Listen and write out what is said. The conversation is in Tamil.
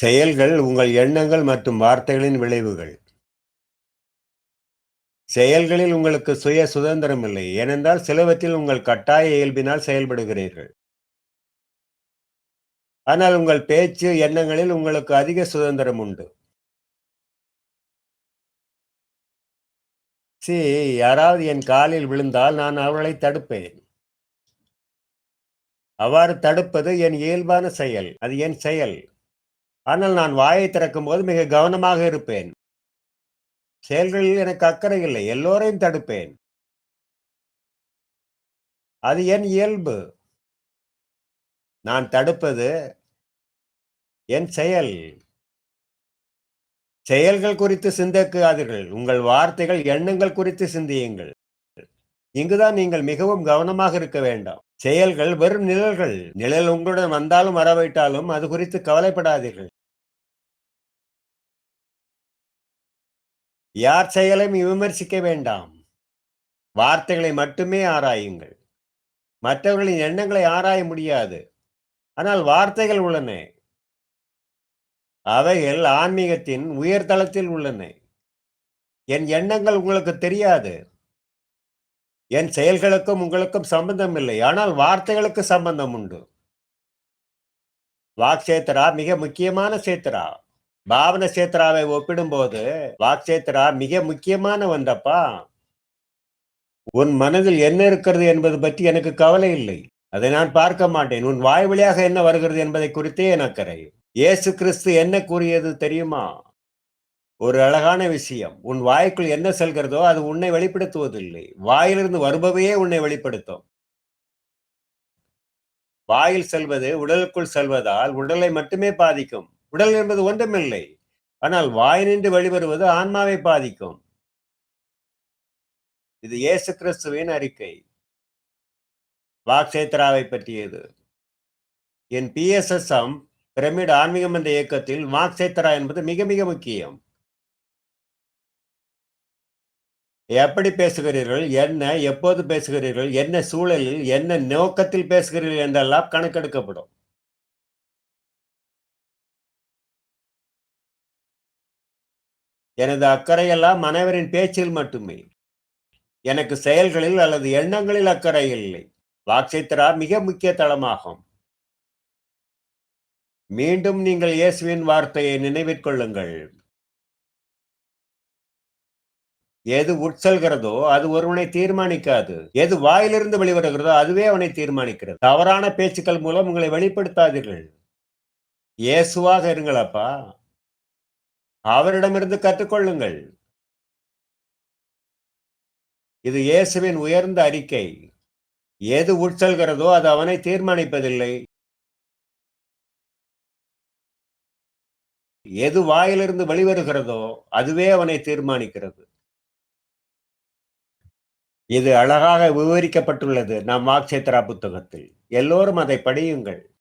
செயல்கள் உங்கள் எண்ணங்கள் மற்றும் வார்த்தைகளின் விளைவுகள். செயல்களில் உங்களுக்கு சுய சுதந்திரம் இல்லை ஏனென்றால் சிலவற்றில் உங்கள் கட்டாய இயல்பினால் செயல்படுகிறீர்கள். ஆனால் உங்கள் பேச்சு எண்ணங்களில் உங்களுக்கு அதிக சுதந்திரம் உண்டு. சி யாராவது என் காலில் விழுந்தால் நான் அவர்களை தடுப்பேன். அவ்வாறு தடுப்பது என் இயல்பான செயல் அது என் செயல். ஆனால் நான் வாயை திறக்கும் போது மிக கவனமாக இருப்பேன். செயல்களில் எனக்கு அக்கறை இல்லை. எல்லோரையும் தடுப்பேன். அது என் இயல்பு. நான் தடுப்பது என் செயல். செயல்கள் குறித்து சிந்திக்காதீர்கள். உங்கள் வார்த்தைகள் எண்ணங்கள் குறித்து சிந்தியுங்கள். இங்குதான் நீங்கள் மிகவும் கவனமாக இருக்க வேண்டாம். செயல்கள் வெறும் நிழல்கள். நிழல் உங்களுடன் வந்தாலும் வரவைட்டாலும் அது குறித்து கவலைப்படாதீர்கள். யார் செயலையும் விமர்சிக்க வேண்டாம். வார்த்தைகளை மட்டுமே ஆராயுங்கள். மற்றவர்களின் எண்ணங்களை ஆராய முடியாது. ஆனால் வார்த்தைகள் உள்ளன. அவைகள் ஆன்மீகத்தின் உயர்தளத்தில் உள்ளன. என் எண்ணங்கள் உங்களுக்கு தெரியாது. என் செயல்களுக்கும் உங்களுக்கும் சம்பந்தம் இல்லை. ஆனால் வார்த்தைகளுக்கு சம்பந்தம் உண்டு. வாக்ஷேத்ரா மிக முக்கியமான சேத்தரா பாவன சேத்ராவை ஒப்பிடும்போது வாக்சேத்ரா மிக முக்கியமான வந்தப்பா உன் மனதில் என்ன இருக்கிறது என்பது பற்றி எனக்கு கவலை இல்லை. அதை நான் பார்க்க மாட்டேன். உன் வாய் வழியாக என்ன வருகிறது என்பதை குறித்தே எனக்கரை இயேசு கிறிஸ்து என்ன கூறியது தெரியுமா? ஒரு அழகான விஷயம். உன் வாய்க்குள் என்ன செல்கிறதோ அது உன்னை வெளிப்படுத்துவதில்லை. வாயிலிருந்து வருபவையே உன்னை வெளிப்படுத்தும். வாயில் செல்வது உடலுக்குள் செல்வதால் உடலை மட்டுமே பாதிக்கும். உடல் என்பது ஒன்றுமில்லை. ஆனால் வாய் நின்று வெளிவருவது ஆன்மாவை பாதிக்கும். இது இயேசு கிறிஸ்துவின் அறிக்கை. வாக்ஷேத்ராவை பற்றியது. என் பிஎஸ்எஸ்எம் பிரமிட் ஆன்மீகம் என்ற இயக்கத்தில் வாக்ஷேத்ரா என்பது மிக மிக முக்கியம். எப்படி பேசுகிறீர்கள்? என்ன? எப்போது பேசுகிறீர்கள்? என்ன சூழலில்? என்ன நோக்கத்தில் பேசுகிறீர்கள்? என்றெல்லாம் கணக்கெடுக்கப்படும். எனது அக்கறையெல்லாம் மனைவரின் பேச்சில் மட்டுமே. எனக்கு செயல்களில் அல்லது எண்ணங்களில் அக்கறை இல்லை. வாக்ஷேத்ரா மிக முக்கிய தளமாகும். மீண்டும் நீங்கள் இயேசுவின் வார்த்தையை நினைவிற்கொள்ளுங்கள் எது உட்செல்கிறதோ அது ஒருவனை தீர்மானிக்காது. எது வாயிலிருந்து வெளிவருகிறதோ அதுவே அவனை தீர்மானிக்கிறது. தவறான பேச்சுக்கள் மூலம் உங்களை வெளிப்படுத்தாதீர்கள். இயேசுவாக இருங்களப்பா அவரிடமிருந்து கற்றுக்கொள்ளுங்கள். இது இயேசுவின் உயர்ந்த அறிக்கை. எது உட்செல்கிறதோ அது அவனை தீர்மானிப்பதில்லை. எது வாயிலிருந்து வெளிவருகிறதோ அதுவே அவனை தீர்மானிக்கிறது. இது அழகாக விவரிக்கப்பட்டுள்ளது. நம் வாக்ஷேத்ரா புத்தகத்தில். எல்லோரும் அதை படியுங்கள்.